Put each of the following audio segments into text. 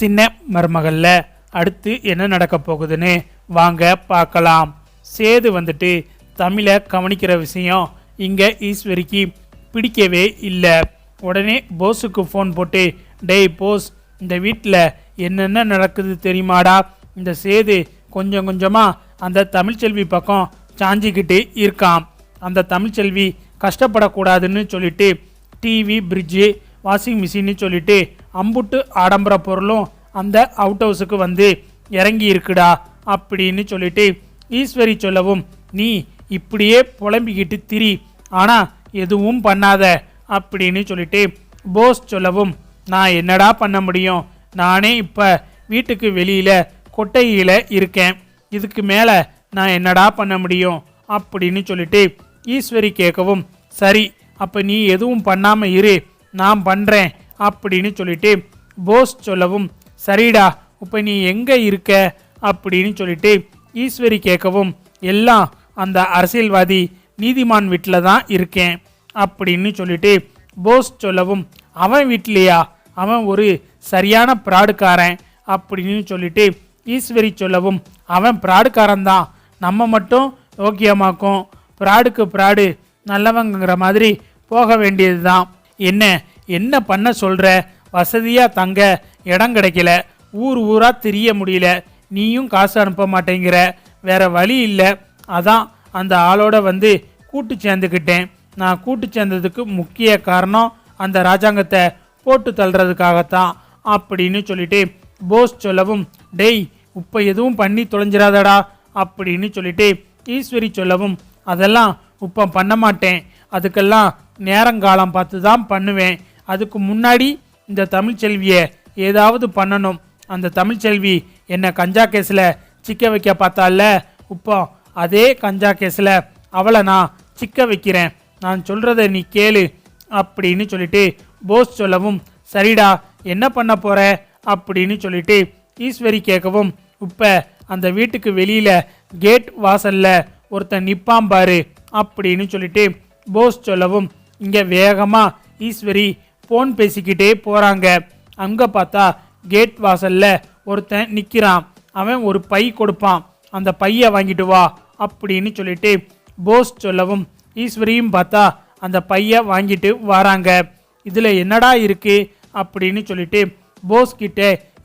சின்ன மருமகள்ல அடுத்து என்ன நடக்க போகுதுன்னு வாங்க பார்க்கலாம். சேது வந்துட்டு தமிழை கவனிக்கிற விஷயம் இங்கே ஈஸ்வரிக்கு பிடிக்கவே இல்லை. உடனே போஸுக்கு ஃபோன் போட்டு டேய் போஸ் இந்த வீட்டில் என்னென்ன நடக்குது தெரியுமாடா? இந்த சேது கொஞ்சம் கொஞ்சமாக அந்த தமிழ்ச்செல்வி பக்கம் சாஞ்சிக்கிட்டு இருக்கான் அந்த தமிழ்ச்செல்வி கஷ்டப்படக்கூடாதுன்னு சொல்லிட்டு டிவி பிரிட்ஜு வாஷிங் மிஷின்னு சொல்லிட்டு அம்புட்டு ஆடம்பர பொருளும் அந்த அவுட் ஹவுஸுக்கு வந்து இறங்கி இருக்குடா அப்படின்னு சொல்லிட்டு ஈஸ்வரி சொல்லவும் நீ இப்படியே புலம்பிக்கிட்டு திரி ஆனால் எதுவும் பண்ணாத அப்படின்னு சொல்லிட்டு போஸ் சொல்லவும் நான் என்னடா பண்ண முடியும்? நானே இப்போ வீட்டுக்கு வெளியில் கொட்டையில் இருக்கேன். இதுக்கு மேலே நான் என்னடா பண்ண முடியும்? அப்படின்னு சொல்லிட்டு ஈஸ்வரி கேட்கவும் சரி அப்போ நீ எதுவும் பண்ணாமல் இரு. நான் பண்ணுறேன் அப்படின்னு சொல்லிட்டு போஸ் சொல்லவும் சரிடா இப்போ நீ எங்கே இருக்க? அப்படின்னு சொல்லிட்டு ஈஸ்வரி கேட்கவும் எல்லாம் அந்த அரசியல்வாதி நீதிமான் வீட்டில் தான் இருக்கேன் அப்படின்னு சொல்லிட்டு போஸ் சொல்லவும் அவன் வீட்லையா? அவன் ஒரு சரியான பிராடுக்காரன் அப்படின்னு சொல்லிட்டு ஈஸ்வரி சொல்லவும் அவன் பிராடுக்காரன் தான். நம்ம மட்டும் யோக்கியமாக்கும். பிராடுக்கு பிராடு நல்லவங்கிற மாதிரி போக வேண்டியது தான் என்ன என்ன பண்ண சொல்கிற வசதியாக தங்க இடம் கிடைக்கல. ஊர் ஊராக தெரிய முடியல. நீயும் காசு அனுப்ப மாட்டேங்கிற. வேற வழி இல்லை. அதான் அந்த ஆளோட வந்து கூட்டு சேர்ந்துக்கிட்டேன். நான் கூட்டு சேர்ந்ததுக்கு முக்கிய காரணம் அந்த ராஜாங்கத்தை போட்டு தள்ளுறதுக்காகத்தான் அப்படின்னு சொல்லிட்டு போஸ் சொல்லவும் டேய் இப்போ எதுவும் பண்ணி தொலைஞ்சிடாதடா அப்படின்னு சொல்லிட்டு ஈஸ்வரி சொல்லவும் அதெல்லாம் இப்போ பண்ண மாட்டேன். அதுக்கெல்லாம் நேரங்காலம் பார்த்து தான் பண்ணுவேன். அதுக்கு முன்னாடி இந்த தமிழ்ச்செல்வியை ஏதாவது பண்ணணும். அந்த தமிழ்ச்செல்வி என்னை கஞ்சா கேஸில் சிக்க வைக்க பார்த்தால இப்போ அதே கஞ்சா கேஸில் அவளை நான் சிக்க வைக்கிறேன். நான் சொல்கிறத நீ கேளு அப்படின்னு சொல்லிட்டு போஸ் சொல்லவும் சரிடா என்ன பண்ண போகிற அப்படின்னு சொல்லிட்டு ஈஸ்வரி கேட்கவும் இப்போ அந்த வீட்டுக்கு வெளியில் கேட் வாசலில் ஒருத்தன் நிற்பான் பாரு அப்படின்னு சொல்லிட்டு போஸ் சொல்லவும். இங்கே வேகமாக ஈஸ்வரி ஃபோன் பேசிக்கிட்டே போகிறாங்க அங்கே பார்த்தா கேட் வாசலில் ஒருத்தன் நிற்கிறான் அவன் ஒரு பை கொடுப்பான். அந்த பையை வாங்கிட்டு வா அப்படின்னு சொல்லிட்டு போஸ் சொல்லவும் ஈஸ்வரியும் பார்த்தா அந்த பையை வாங்கிட்டு வராங்க. இதில் என்னடா இருக்கு அப்படின்னு சொல்லிட்டு போஸ் கிட்ட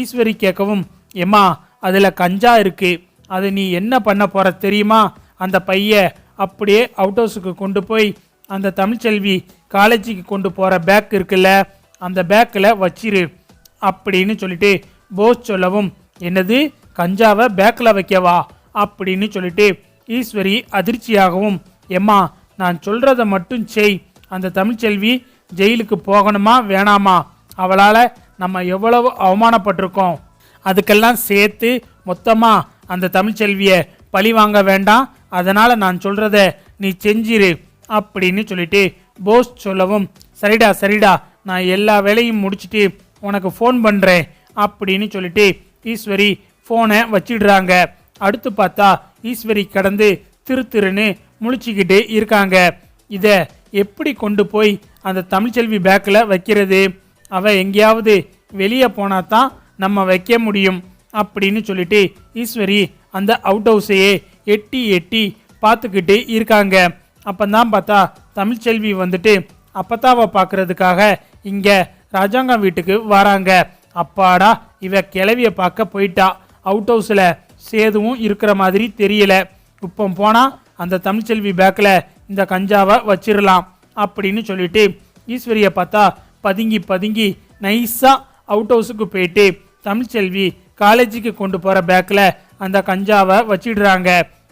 ஈஸ்வரி கேட்கவும் எம்மா அதில் கஞ்சா இருக்கு. அதை நீ என்ன பண்ண போகிற தெரியுமா? அந்த பையை அப்படியே அவுட் ஹவுஸுக்கு கொண்டு போய் அந்த தமிழ்ச்செல்வி காலேஜுக்கு கொண்டு போகிற பேக் இருக்குல்ல அந்த பேக்கில் வச்சிரு அப்படின்னு சொல்லிட்டு போஸ் சொல்லவும் என்னது? கஞ்சாவை பேக்கில் வைக்கவா? அப்படின்னு சொல்லிட்டு ஈஸ்வரி அதிர்ச்சியாகவும் எம்மா நான் சொல்கிறத மட்டும் செய். அந்த தமிழ்ச்செல்வி ஜெயிலுக்கு போகணுமா வேணாமா? அவளால் நம்ம எவ்வளவு அவமானப்பட்டிருக்கோம். அதுக்கெல்லாம் சேர்த்து மொத்தமாக அந்த தமிழ்ச்செல்வியை பழி வாங்க வேண்டாம். அதனால் நான் சொல்கிறத நீ செஞ்சிரு அப்படின்னு சொல்லிட்டு போஸ் சொல்லவும் சரிடா சரிடா நான் எல்லா வேலையும் முடிச்சுட்டு உனக்கு ஃபோன் பண்ணுறேன் அப்படின்னு சொல்லிட்டு ஈஸ்வரி ஃபோனை வச்சிடுறாங்க. அடுத்து பார்த்தா ஈஸ்வரி கடந்து திரு திருன்னு முழிச்சிக்கிட்டு இருக்காங்க. இதை எப்படி கொண்டு போய் அந்த தமிழ்ச்செல்வி பேக்கில் வைக்கிறது? அவள் எங்கேயாவது வெளியே போனால் தான் நம்ம வைக்க முடியும் அப்படின்னு சொல்லிட்டு ஈஸ்வரி அந்த அவுட் ஹவுஸையே எட்டி எட்டி பார்த்துக்கிட்டு இருக்காங்க. அப்பந்தான் பார்த்தா தமிழ்ச்செல்வி வந்துட்டு அப்பத்தாவை பார்க்கறதுக்காக இங்கே ராஜாங்கம் வீட்டுக்கு வராங்க. அப்பாடா இவ கிளவியை பார்க்க போயிட்டா. அவுட் ஹவுஸில் சேதுவும் இருக்கிற மாதிரி தெரியல. இப்போ போனால் அந்த தமிழ்ச்செல்வி பேக்கில் இந்த கஞ்சாவை வச்சிடலாம் அப்படின்னு சொல்லிட்டு ஈஸ்வரியை பார்த்தா பதுங்கி பதுங்கி நைஸாக அவுட் ஹவுஸுக்கு போயிட்டு தமிழ்ச்செல்வி காலேஜுக்கு கொண்டு போகிற பேக்கில் அந்த கஞ்சாவை வச்சிடுறாங்க.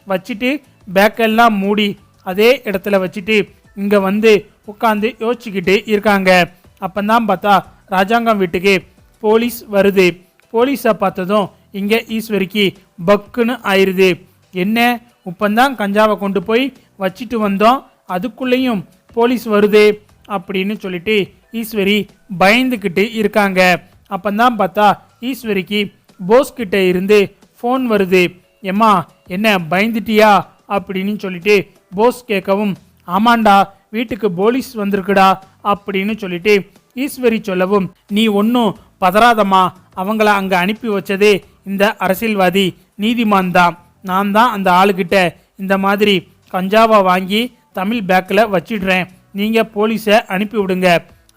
வச்சுட்டு பேக்கெல்லாம் மூடி அதே இடத்துல வச்சுட்டு இங்கே வந்து உட்காந்து யோசிச்சுக்கிட்டு இருக்காங்க. அப்பந்தான் பார்த்தா ராஜாங்கம் வீட்டுக்கு போலீஸ் வருது. போலீஸை பார்த்ததும் இங்கே ஈஸ்வரிக்கு பக்குன்னு ஆயிருது. என்ன? இப்பந்தான் கஞ்சாவை கொண்டு போய் வச்சுட்டு வந்தோம். அதுக்குள்ளேயும் போலீஸ் வருது அப்படின்னு சொல்லிட்டு ஈஸ்வரி பயந்துக்கிட்டு இருக்காங்க. அப்பந்தான் பார்த்தா ஈஸ்வரிக்கு போஸ் கிட்ட இருந்து ஃபோன் வருது. எம்மா என்ன பயந்துட்டியா? அப்படின்னு சொல்லிட்டு போஸ் கேட்கவும் ஆமாண்டா வீட்டுக்கு போலீஸ் வந்திருக்குடா அப்படின்னு சொல்லிட்டு ஈஸ்வரி சொல்லவும் நீ ஒன்றும் பதறாதம்மா. அவங்கள அங்கே அனுப்பி வச்சதே இந்த அரசியல்வாதி நீதிமான் தான். நான் தான் அந்த ஆளுகிட்ட இந்த மாதிரி கஞ்சாவை வாங்கி தமிழ் பேக்கில் வச்சிடுறேன். நீங்கள் போலீஸை அனுப்பி விடுங்க.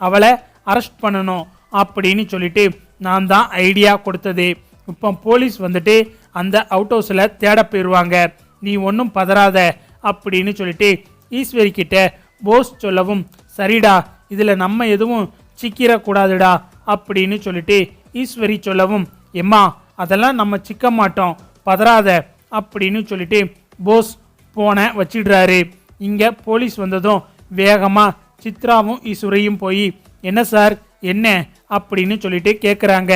அவளை அரெஸ்ட் பண்ணணும் அப்படின்னு சொல்லிட்டு நான் தான் ஐடியா கொடுத்தது. இப்போ போலீஸ் வந்துட்டு அந்த அவுட் ஹவுஸில் தேட போயிடுவாங்க நீ ஒன்றும் பதறாத அப்படின்னு சொல்லிட்டு ஈஸ்வரி கிட்ட போஸ் சொல்லவும் சரிடா இதில் நம்ம எதுவும் சிக்கிடக்கூடாதுடா அப்படின்னு சொல்லிட்டு ஈஸ்வரி சொல்லவும் எம்மா அதெல்லாம் நம்ம சிக்க மாட்டோம் பதறாத அப்படின்னு சொல்லிட்டு போஸ் போனை வச்சிடுறாரு. இங்கே போலீஸ் வந்ததும் வேகமாக சித்ராவும் ஈஸ்வரியும் போய் என்ன சார் என்ன? அப்படின்னு சொல்லிட்டு கேட்குறாங்க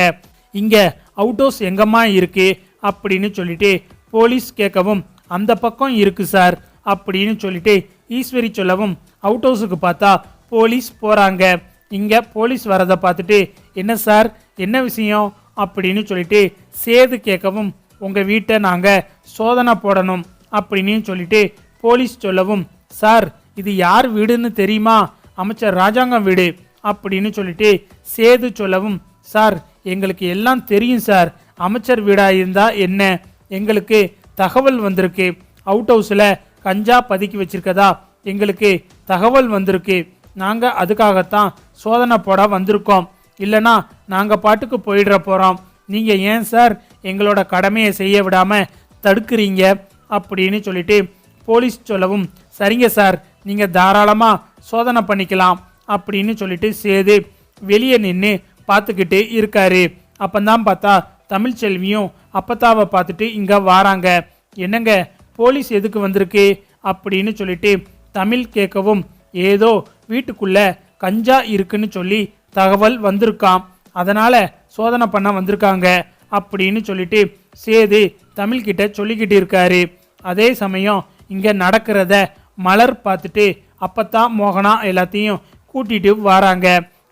இங்கே அவுட் ஹவுஸ் எங்கம்மா இருக்குது அப்படின்னு சொல்லிட்டு போலீஸ் கேட்கவும் அந்த பக்கம் இருக்கு சார் அப்படின்னு சொல்லிட்டு ஈஸ்வரி சொல்லவும் அவுட் ஹவுஸுக்கு பார்த்தா போலீஸ் போகிறாங்க இங்கே போலீஸ் வரதை பார்த்துட்டு என்ன சார் என்ன விஷயம்? அப்படின்னு சொல்லிட்டு சேது கேட்கவும் உங்கள் வீட்டை நாங்கள் சோதனை போடணும் அப்படின்னு சொல்லிட்டு போலீஸ் சொல்லவும் சார் இது யார் வீடுன்னு தெரியுமா? அமைச்சர் ராஜாங்கம் வீடு அப்படின்னு சொல்லிட்டு சேது சொல்லவும் சார் எங்களுக்கு எல்லாம் தெரியும் சார். அமைச்சர் வீடாக இருந்தால் என்ன? எங்களுக்கு தகவல் வந்திருக்கு. அவுட் ஹவுஸில் கஞ்சா பதுக்கி வச்சிருக்கதா? எங்களுக்கு தகவல் வந்திருக்கு. நாங்கள் அதுக்காகத்தான் சோதனை போட வந்திருக்கோம். இல்லைனா நாங்கள் பாட்டுக்கு போயிடுற போகிறோம் நீங்கள் ஏன் சார் எங்களோட கடமையை செய்ய விடாமல் தடுக்கிறீங்க? அப்படின்னு சொல்லிட்டு போலீஸ் சொல்லவும் சரிங்க சார் நீங்கள் தாராளமாக சோதனை பண்ணிக்கலாம் அப்படின்னு சொல்லிட்டு சேது வெளியே நின்று பார்த்துக்கிட்டு இருக்காரு. அப்போந்தான் பார்த்தா தமிழ்ச்செல்வியும் அப்பத்தாவை பார்த்துட்டு இங்கே வாராங்க. என்னங்க போலீஸ் எதுக்கு வந்திருக்கு? அப்படின்னு சொல்லிட்டு தமிழ் கேட்கவும் ஏதோ வீட்டுக்குள்ள கஞ்சா இருக்குன்னு சொல்லி தகவல் வந்திருக்காம். அதனால் சோதனை பண்ண வந்திருக்காங்க அப்படின்னு சொல்லிட்டு சேது தமிழ்கிட்ட சொல்லிக்கிட்டு இருக்காரு. அதே சமயம் இங்கே நடக்கிறத மலர் பார்த்துட்டு அப்பத்தான் மோகனா எல்லாத்தையும் கூட்டிட்டு வராங்க.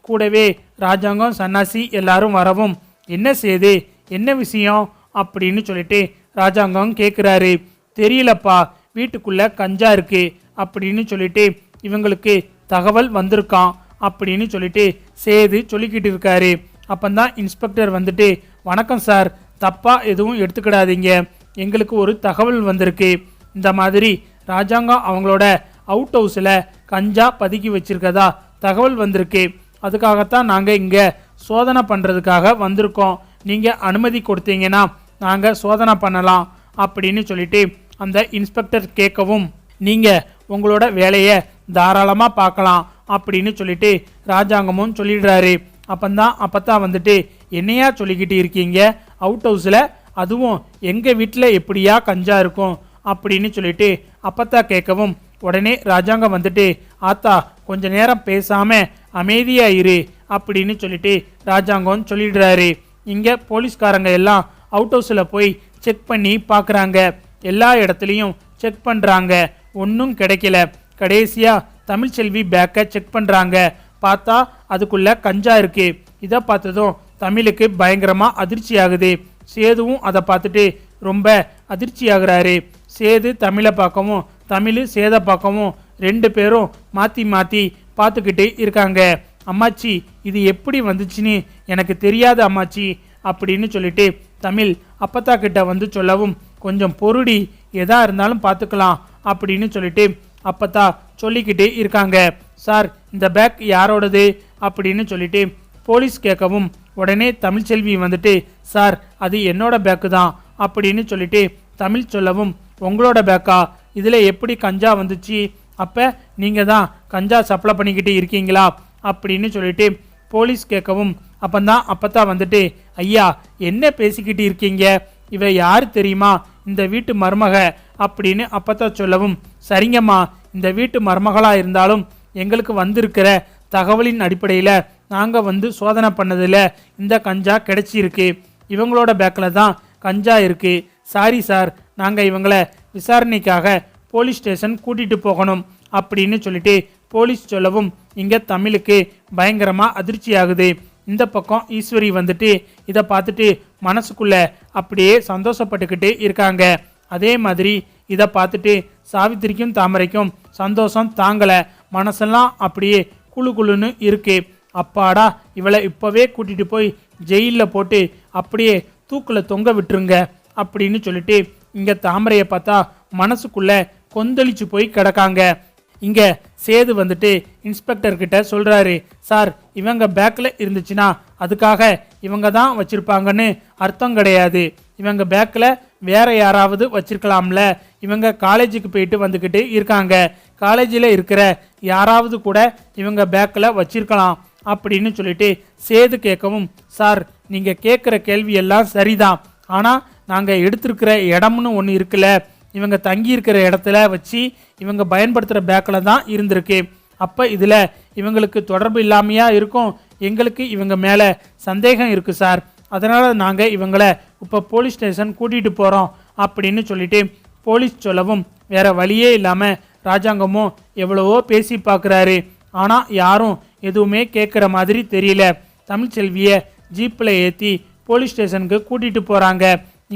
கூடவே ராஜாங்கம் சன்னாசி எல்லாரும் வரவும் என்ன செய்து என்ன விஷயம் அப்படின்னு சொல்லிட்டு ராஜாங்கம் கேட்குறாரு தெரியலப்பா வீட்டுக்குள்ளே கஞ்சா இருக்கு அப்படின்னு சொல்லிட்டு இவங்களுக்கு தகவல் வந்திருக்கான் அப்படின்னு சொல்லிட்டு சேது சொல்லிக்கிட்டு இருக்காரு. அப்பந்தான் இன்ஸ்பெக்டர் வந்துட்டு வணக்கம் சார் தப்பாக எதுவும் எடுத்துக்கிடாதீங்க. எங்களுக்கு ஒரு தகவல் வந்திருக்கு. இந்த மாதிரி ராஜாங்கம் அவங்களோட அவுட் ஹவுஸில் கஞ்சா பதுக்கி வச்சிருக்கதா தகவல் வந்திருக்கு. அதுக்காகத்தான் நாங்கள் இங்கே சோதனை பண்ணுறதுக்காக வந்திருக்கோம். நீங்கள் அனுமதி கொடுத்தீங்கன்னா நாங்கள் சோதனை பண்ணலாம் அப்படின்னு சொல்லிட்டு அந்த இன்ஸ்பெக்டர் கேட்கவும் நீங்கள் உங்களோட வேலையை தாராளமாக பார்க்கலாம் அப்படின்னு சொல்லிட்டு ராஜாங்கமும் சொல்லிடுறாரு. அப்பந்தான் தான் வந்துட்டு என்னையா சொல்லிக்கிட்டு இருக்கீங்க? அவுட் ஹவுஸில் அதுவும் எங்கள் வீட்டில் எப்படியா கஞ்சா இருக்கும்? அப்படின்னு சொல்லிட்டு அப்பத்தா கேட்கவும் உடனே ராஜாங்கம் வந்துட்டு ஆத்தா கொஞ்ச நேரம் பேசாமல் அமைதியாக இரு அப்படின்னு சொல்லிட்டு ராஜாங்கம் சொல்லிடுறாரு. இங்கே போலீஸ்காரங்க எல்லாம் அவுட் ஹவுஸில் போய் செக் பண்ணி பார்க்குறாங்க எல்லா இடத்துலையும் செக் பண்ணுறாங்க ஒன்றும் கிடைக்கல. கடைசியாக தமிழ்ச்செல்வி பேக்கை செக் பண்ணுறாங்க பார்த்தா அதுக்குள்ளே கஞ்சா இருக்கு. இதை பார்த்ததும் தமிழுக்கு பயங்கரமாக அதிர்ச்சி ஆகுது. சேதுவும் அதை பார்த்துட்டு ரொம்ப அதிர்ச்சி ஆகுறாரு. சேது தமிழை பார்க்கவும் தமிழ் சேதை பார்க்கவும் ரெண்டு பேரும் மாற்றி மாற்றி பார்த்துக்கிட்டு இருக்காங்க. அம்மாச்சி இது எப்படி வந்துச்சுன்னு எனக்கு தெரியாது அம்மாச்சி அப்படின்னு சொல்லிட்டு தமிழ் அப்பத்தா கிட்ட வந்து சொல்லவும் கொஞ்சம் பொருடி எதா இருந்தாலும் பார்த்துக்கலாம் அப்படின்னு சொல்லிட்டு அப்பத்தா சொல்லிக்கிட்டே இருக்காங்க. சார் இந்த பேக் யாரோடது? அப்படின்னு சொல்லிட்டு போலீஸ் கேட்கவும் உடனே தமிழ்ச்செல்வி வந்துட்டு சார் அது என்னோட பேக்கு தான் அப்படின்னு சொல்லிட்டு தமிழ் சொல்லவும் உங்களோட பேக்கா? இதில் எப்படி கஞ்சா வந்துச்சு? அப்போ நீங்கள் தான் கஞ்சா சப்ளை பண்ணிக்கிட்டு இருக்கீங்களா? அப்படின்னு சொல்லிட்டு போலீஸ் கேட்கவும் அப்பந்தான் அப்பத்தான் வந்துட்டு ஐயா என்ன பேசிக்கிட்டு இருக்கீங்க? இவ யார் தெரியுமா? இந்த வீட்டு மருமக அப்படின்னு அப்பத்தான் சொல்லவும் சரிங்கம்மா இந்த வீட்டு மருமகளாக இருந்தாலும் எங்களுக்கு வந்திருக்கிற தகவலின் அடிப்படையில் நாங்கள் வந்து சோதனை பண்ணதில் இந்த கஞ்சா கிடச்சிருக்கு. இவங்களோட பேக்கில் தான் கஞ்சா இருக்குது சாரி சார் நாங்கள் இவங்களை விசாரணைக்காக போலீஸ் ஸ்டேஷன் கூட்டிகிட்டு போகணும் அப்படின்னு சொல்லிட்டு போலீஸ் சொல்லவும் இங்கே தமிழுக்கு பயங்கரமாக அதிர்ச்சி ஆகுது இந்த பக்கம் ஈஸ்வரி வந்துட்டு இதை பார்த்துட்டு மனசுக்குள்ள அப்படியே சந்தோஷப்பட்டுக்கிட்டு இருக்காங்க. அதே மாதிரி இதை பார்த்துட்டு சாவித்திரிக்கும் தாமரைக்கும் சந்தோஷம் தாங்கலை. மனசெல்லாம் அப்படியே குளு குளுன்னு இருக்கு. அப்பாடா இவளை இப்போவே கூட்டிகிட்டு போய் ஜெயிலில் போட்டு அப்படியே தூக்கில் தொங்க விட்டுருங்க அப்படின்னு சொல்லிட்டு இங்கே தாமரையை பார்த்தா மனசுக்குள்ளே கொந்தளிச்சு போய் கிடக்காங்க. இங்கே சேது வந்துட்டு இன்ஸ்பெக்டர்கிட்ட சொல்கிறாரு சார் இவங்க பேக்கில் இருந்துச்சுன்னா அதுக்காக இவங்க தான் வச்சுருப்பாங்கன்னு அர்த்தம் கிடையாது. இவங்க பேக்கில் வேற யாராவது வச்சிருக்கலாம்ல. இவங்க காலேஜுக்கு போயிட்டு வந்துக்கிட்டு இருக்காங்க. காலேஜில் இருக்கிற யாராவது கூட இவங்க பேக்கில் வச்சிருக்கலாம் அப்படின்னு சொல்லிட்டு சேது கேட்கவும் சார் நீங்கள் கேட்குற கேள்வியெல்லாம் சரிதான். ஆனால் நாங்கள் எடுத்திருக்கிற இடம்னு ஒன்று இருக்குல்ல இவங்க தங்கியிருக்கிற இடத்துல வச்சு இவங்க பயன்படுத்துகிற பேக்கில் தான் இருந்திருக்கு. அப்போ இதில் இவங்களுக்கு தொடர்பு இல்லாமையாக இருக்கும்? எங்களுக்கு இவங்க மேலே சந்தேகம் இருக்குது சார். அதனால் நாங்கள் இவங்களை இப்போ போலீஸ் ஸ்டேஷன் கூட்டிகிட்டு போகிறோம் அப்படின்னு சொல்லிட்டு போலீஸ் சொல்லவும் வேறு வழியே இல்லாமல் ராஜாங்கமும் எவ்வளவோ பேசி பார்க்குறாரு ஆனால் யாரும் எதுவுமே கேட்குற மாதிரி தெரியல. தமிழ்ச்செல்வியை ஜீப்பில் ஏற்றி போலீஸ் ஸ்டேஷனுக்கு கூட்டிகிட்டு போகிறாங்க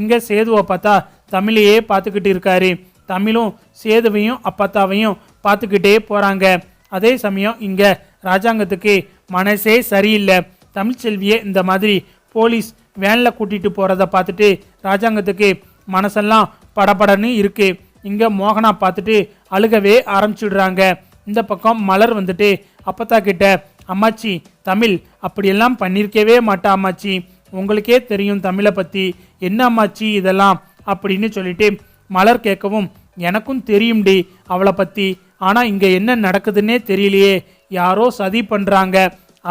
இங்கே சேதுவை பார்த்தா தமிழையே பார்த்துக்கிட்டு இருக்காரு. தமிழும் சேதுவையும் அப்பத்தாவையும் பார்த்துக்கிட்டே போகிறாங்க அதே சமயம் இங்கே ராஜாங்கத்துக்கு மனசே சரியில்லை. தமிழ்ச்செல்வியை இந்த மாதிரி போலீஸ் வேனில் கூட்டிகிட்டு போகிறத பார்த்துட்டு ராஜாங்கத்துக்கு மனசெல்லாம் படபடன்னு இருக்குது இங்கே மோகனா பார்த்துட்டு அழுகவே ஆரம்பிச்சுடுறாங்க. இந்த பக்கம் மலர் வந்துட்டு அப்பத்தா கிட்ட அம்மாச்சி தமிழ் அப்படியெல்லாம் பண்ணியிருக்கவே மாட்டா அம்மாச்சி. உங்களுக்கே தெரியும் தமிழை பற்றி என்ன அம்மாச்சி இதெல்லாம் அப்படின்னு சொல்லிட்டு மலர் கேட்கவும் எனக்கும் தெரியும்டி அவளை பற்றி ஆனால் இங்கே என்ன நடக்குதுன்னே தெரியலையே. யாரோ சதி பண்ணுறாங்க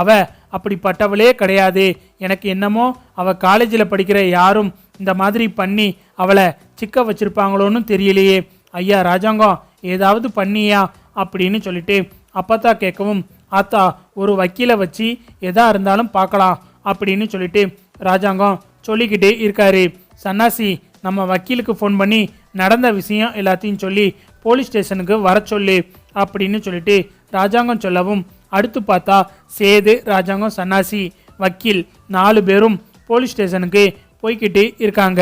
அவ அப்படிப்பட்டவளே கிடையாது. எனக்கு என்னமோ அவ காலேஜில் படிக்கிற யாரும் இந்த மாதிரி பண்ணி அவளை சிக்க வச்சிருப்பாங்களோன்னு தெரியலையே. ஐயா ராஜாங்கம் ஏதாவது பண்ணியா? அப்படின்னு சொல்லிட்டு அப்பத்தா கேட்கவும் ஆத்தா ஒரு வக்கீலை வச்சு எதா இருந்தாலும் பார்க்கலாம். அப்படின்னு சொல்லிட்டு ராஜாங்கம் சொல்லிக்கிட்டே இருக்காரு. சன்னாசி நம்ம வக்கீலுக்கு ஃபோன் பண்ணி நடந்த விஷயம் எல்லாத்தையும் சொல்லி போலீஸ் ஸ்டேஷனுக்கு வர சொல்லு அப்படின்னு சொல்லிட்டு ராஜாங்கம் சொல்லவும் அடுத்து பார்த்தா சேது ராஜாங்கம் சன்னாசி வக்கீல் நாலு பேரும் போலீஸ் ஸ்டேஷனுக்கு போய்கிட்டு இருக்காங்க.